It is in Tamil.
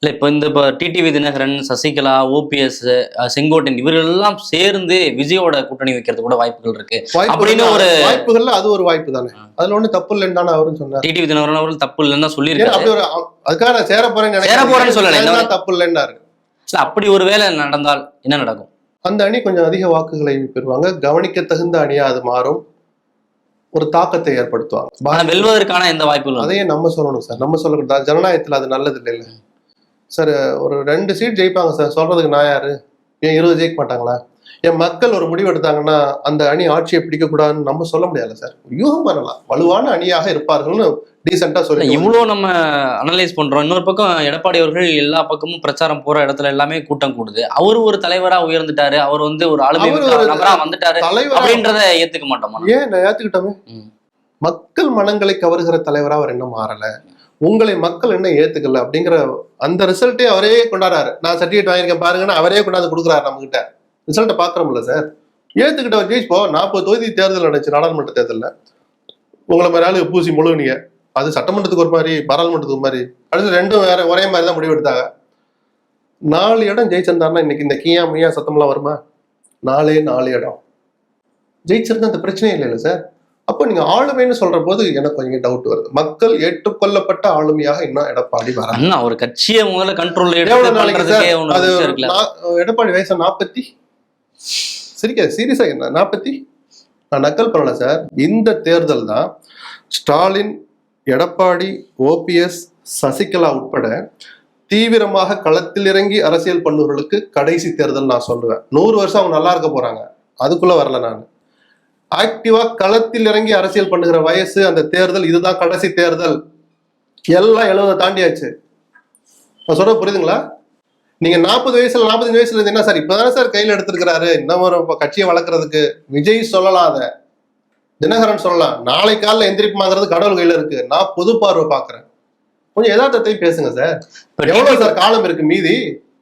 இல்ல இப்ப இந்த இப்ப டிடிவி தினகரன் சசிகலா ஓபிஎஸ் செங்கோட்டையன் இவர்கள் எல்லாம் சேர்ந்து விஜயோட கூட்டணி வைக்கிறது கூட வாய்ப்புகள் இருக்கு. அப்படின்னு ஒரு- வாய்ப்புகள்ல அது ஒரு வாய்ப்பு தானே. அதுல ஒண்ணு தப்பு இல்லைன்னு தானே அவரும் சொன்னார். டிடிவி தினகரன் அவர்கள் தப்பு இல்லைன்னு சொல்லியிருக்காரு. அதுக்காக நான் சேர போறேன்னு சேர போறேன்னு சொல்லல. தப்பு இல்லைன்னாரு. இல்ல அப்படி ஒரு வேலை நடந்தால் என்ன நடக்கும்? அந்த அணி கொஞ்சம் அதிக வாக்குகளை பெறுவாங்க. கவனிக்க தகுந்த அணியா அது மாறும். ஒரு தாக்கத்தை ஏற்படுத்துவாங்க. வெல்வதற்கான எந்த வாய்ப்புகளும் இல்லை. அதையே நம்ம சொல்லணும் சார். நம்ம சொல்லக்கூடாது. ஜனநாயகத்துல அது நல்லது இல்லைல்ல சார் ஒரு ரெண்டு சீட் ஜெயிப்பாங்க சார். சொல்றதுக்கு நான் யாரு? ஏன் இருபது ஜெயிக்க மாட்டாங்களா? என் மக்கள் ஒரு முடிவு எடுத்தாங்கன்னா அந்த அணி ஆட்சியை பிடிக்க கூடாதுன்னு நம்ம சொல்ல முடியாது சார். யூகம் பண்ணலாம். வலுவான அணியாக இருப்பார்கள்னு டீசெண்டா இல்ல, சொல்லி இவ்வளவு நம்ம அனலைஸ் பண்றோம். இன்னொரு பக்கம் எடப்பாடி அவர்கள் எல்லா பக்கமும் பிரச்சாரம் போற இடத்துல எல்லாமே கூட்டம் கூடுது. அவர் ஒரு தலைவரா உயர்ந்துட்டாரு. அவர் வந்து ஒரு ஆளுமை அவர் மிக்க ஒரு நபரா வந்துட்டாரு அப்படின்றத ஏத்துக்க மாட்டோமா? ஏன் நான் ஏத்துக்கிட்டோமே. மக்கள் மனங்களை கவர்கிற தலைவரா அவர் என்ன மாறல. உங்களை மக்கள் என்ன ஏத்துக்கல அப்படிங்கிற அந்த ரிசல்ட்டே அவரே கொண்டாடுறாரு. நான் சர்டிஃபிகேட் வாங்கியிருக்கேன் பாருங்கன்னு அவரே கொண்டாந்து கொடுக்குறாரு நம்ம கிட்ட ரிசல்ட்டை பாக்குறோம்ல சார் ஏத்துக்கிட்டவர் ஜெயிச்சு நாற்பது தொகுதி தேர்தல் நடந்துச்சு நாடாளுமன்ற தேர்தலில். உங்களை மாதிரி ஆளு பூசி முழுகுனீங்க. அது சட்டமன்றத்துக்கு ஒரு மாதிரி பாராளுமன்றத்துக்கு ஒரு மாதிரி. அடுத்து ரெண்டும் வேற ஒரே மாதிரி தான் முடிவு எடுத்தாங்க. நாலு இடம் ஜெயிச்சிருந்தாருன்னா இன்னைக்கு இந்த கியா மியா சத்தம்லாம் வருமா? நாலே நாலு இடம். ஜெயிச்சிருந்தா அந்த பிரச்சனையே இல்லைல்ல சார் அப்போ நீங்க ஆளுமைன்னு சொல்ற போது எனக்கு கொஞ்சம் டவுட் வருது. மக்கள் ஏற்றுக்கொள்ளப்பட்ட ஆளுமையாக இன்னும் எடப்பாடி வர ஒரு கட்சியை முதல்ல கண்ட்ரோல் எவ்வளவு நாளைக்கு எடப்பாடி வயசு நாற்பத்தி சரிக்கா சீரியஸா என்ன? நாற்பத்தி? நான் நக்கல் பண்ணல சார். இந்த தேர்தல் தான் ஸ்டாலின் எடப்பாடி ஓபிஎஸ் சசிகலா உட்பட தீவிரமாக களத்தில் இறங்கி அரசியல் பண்ணுவர்களுக்கு கடைசி தேர்தல் நான் சொல்லுவேன். நூறு வருஷம் அவங்க நல்லா இருக்க போறாங்க. அதுக்குள்ள வரல நான். ஆக்டிவா களத்தில் இறங்கி அரசியல் பண்ணுகிற வயசு அந்த தேர்தல் இதுதான் கடைசி தேர்தல். எல்லாம் எழுபதை தாண்டியாச்சு. நான் சொல்ற புரியுதுங்களா? நீங்க நாற்பது வயசுல நாற்பத்தஞ்சு வயசுல இருந்து என்ன சார்? இப்பதானே சார் கையில எடுத்திருக்கிறாரு? இன்னும் ஒரு கட்சியை வளர்க்கறதுக்கு? விஜய் சொல்லலாம் அத. தினகரன் சொல்லலாம் நாளை காலைல எந்திரிப்புமாங்கிறது கடவுள் கையில இருக்கு. நான் பொது பார்வை பாக்குறேன் கொஞ்சம் யதார்த்தத்தை பேசுங்க சார். எவ்வளவு சார் காலம் இருக்கு மீதி?